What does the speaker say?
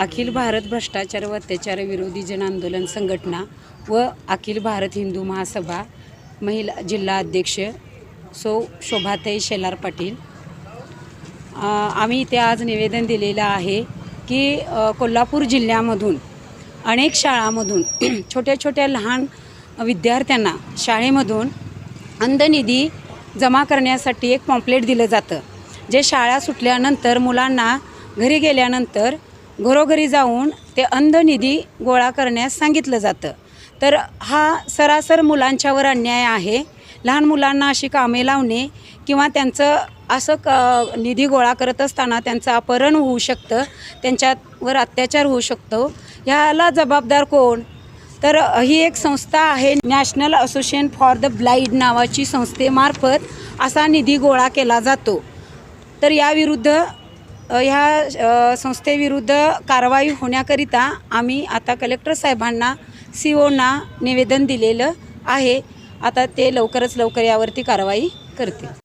अखिल भारत भ्रष्टाचार व अत्याचार विरोधी जन आंदोलन संघटना व अखिल भारत हिंदू महासभा महिला जिल्हा अध्यक्ष सो शोभाताई शेलार पाटील. आम्ही इथे आज निवेदन दिलेलं आहे की कोल्हापूर जिल्ह्यामधून अनेक शाळामधून छोट्या छोट्या लहान विद्यार्थ्यांना शाळेमधून अंधनिधी जमा करण्यासाठी एक पॉम्पलेट दिलं जातं. जे शाळा सुटल्यानंतर मुलांना घरी गेल्यानंतर घरोघरी जाऊन ते अंध निधी गोळा करण्यास सांगितलं जातं. तर हा सरासर मुलांच्यावर अन्याय आहे. लहान मुलांना अशी कामे लावणे किंवा त्यांचं असं क निधी गोळा करत असताना त्यांचं अपहरण होऊ शकतं त्यांच्यावर अत्याचार होऊ शकतो ह्याला जबाबदार कोण? तर ही एक संस्था आहे national association for the blind नावाची संस्थेमार्फत असा निधी गोळा केला जातो. तर याविरुद्ध ह्या संस्थेविरुद्ध कारवाई होण्याकरिता आम्ही आता कलेक्टर साहेबांना सी ओना निवेदन दिलेलं आहे. आता ते लवकरच लवकर यावरती कारवाई करतील.